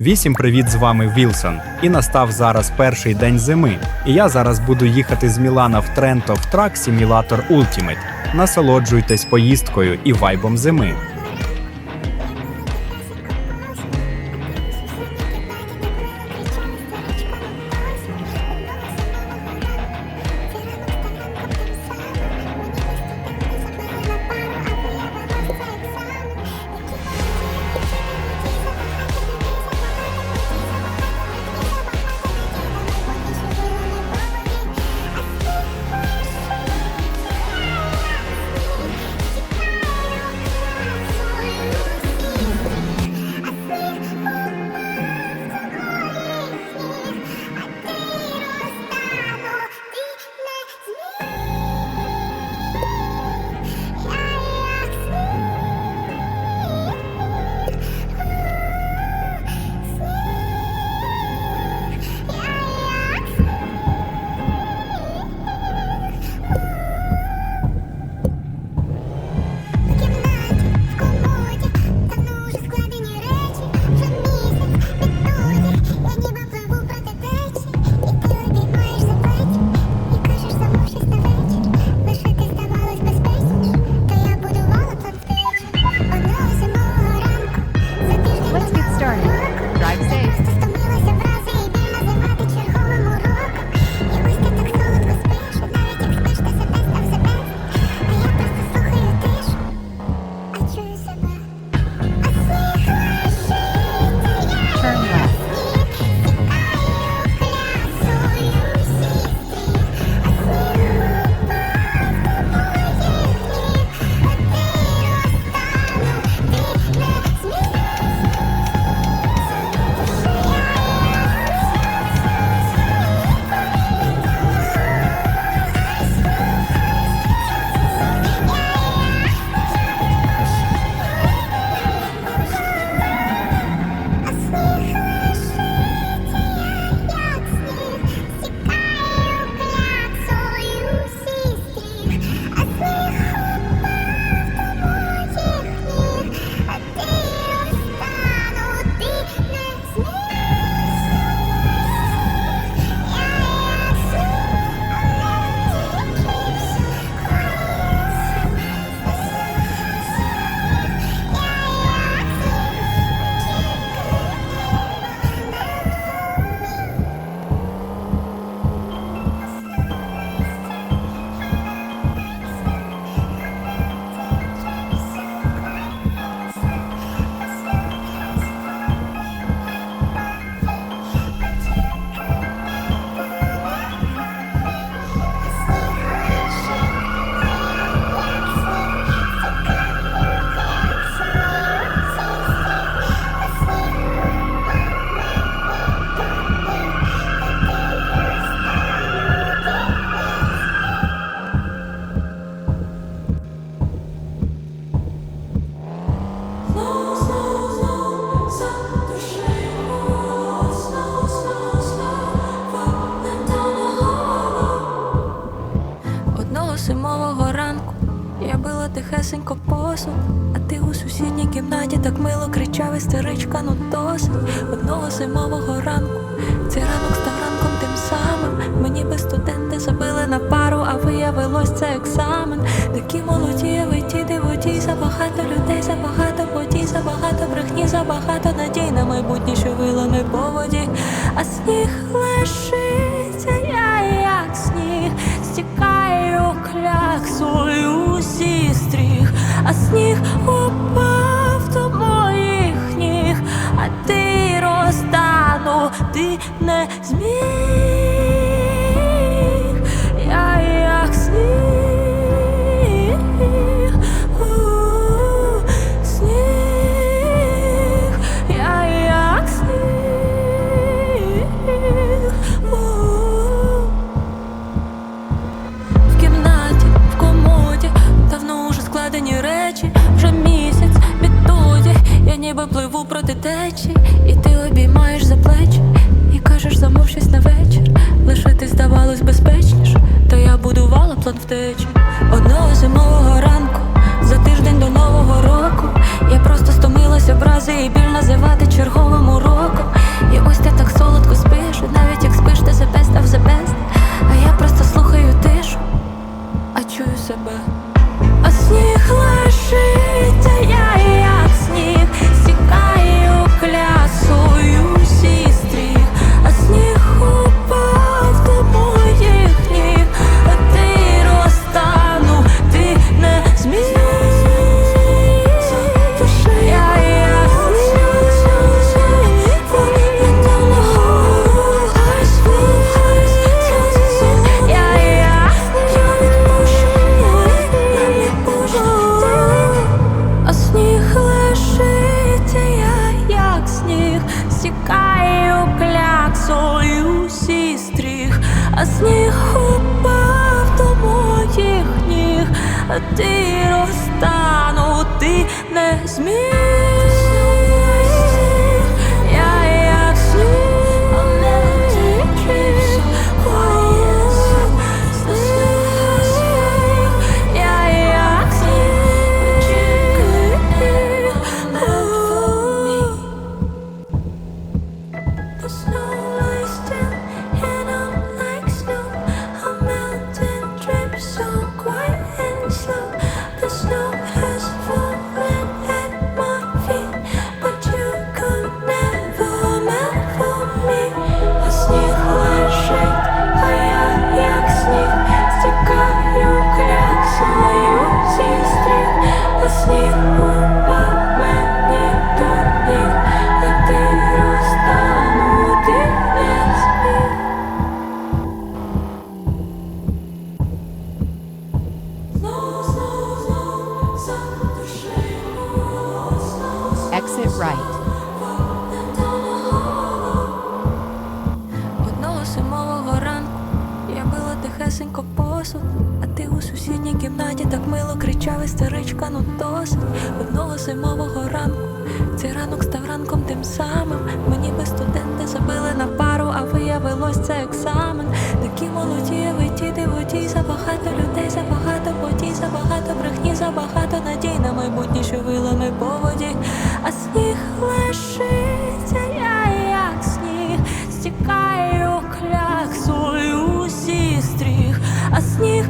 Вісім привіт з вами Вілсон. І настав зараз перший день зими. І я зараз буду їхати з Мілана в Тренто в трак Simulator Ultimate. Насолоджуйтесь поїздкою і вайбом зими. Тихесенько посуд, а ти у сусідній кімнаті так мило кричав істеричка, ну досить Одного зимового ранку цей ранок став ранком тим самим. Мені би студенти забили на пару, а виявилось це екзамен. Такі молоді, а ви ті диводі, забагато людей, забагато подій, забагато брехні, забагато надій на майбутнє, що вилами по воді, а сніг проти течі, і ти обіймаєш за плечі, і кажеш, замовшись на вечір. лише ти, здавалось безпечніше, То я будувала план втечі. Одного зимового ранку, за тиждень до нового року. Я просто стомилась образи і біль називати черговим уроком. І ось ти так солодко спиш. Exit right. Одного зимового ранку я била тихесенько посуд, а ти у сусідній кімнаті так мило кричав істеричка, ну досить Одного зимового ранку цей ранок став ранком тим самим. Мені би студенти забили на пару, а виявилось це екзамен. Такі молоді, ви ті диводі, забагато людей, забагато забагато брехні, забагато надій на майбутнє, що вилами по воді, а сніг лишиться, я як сніг, стікаю кляксою зі стріх, а сніг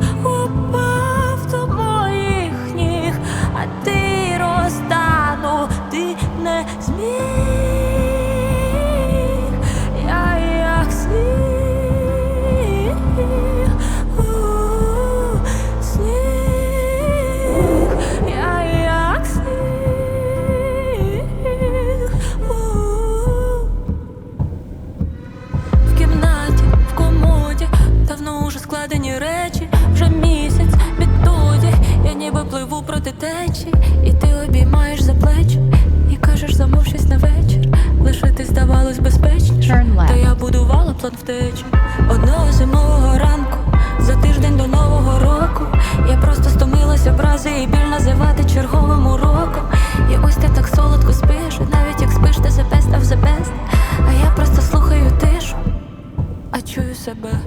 себе.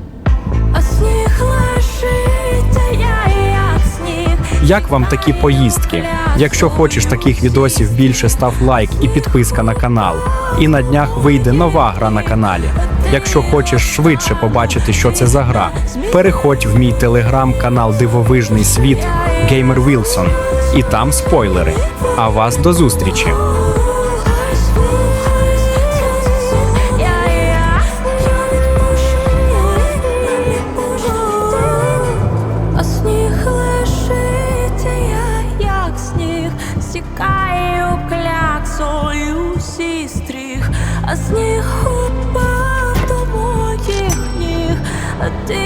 А сніг лежить, а я як сніг. Як вам такі поїздки? Якщо хочеш таких відосів більше, став лайк і підписка на канал. І на днях вийде нова гра на каналі. Якщо хочеш швидше побачити, що це за гра, переходь в мій телеграм-канал Дивовижний світ Геймер Вілсон. І там спойлери. А вас до зустрічі! Сніг упав до моїх ніг, а ти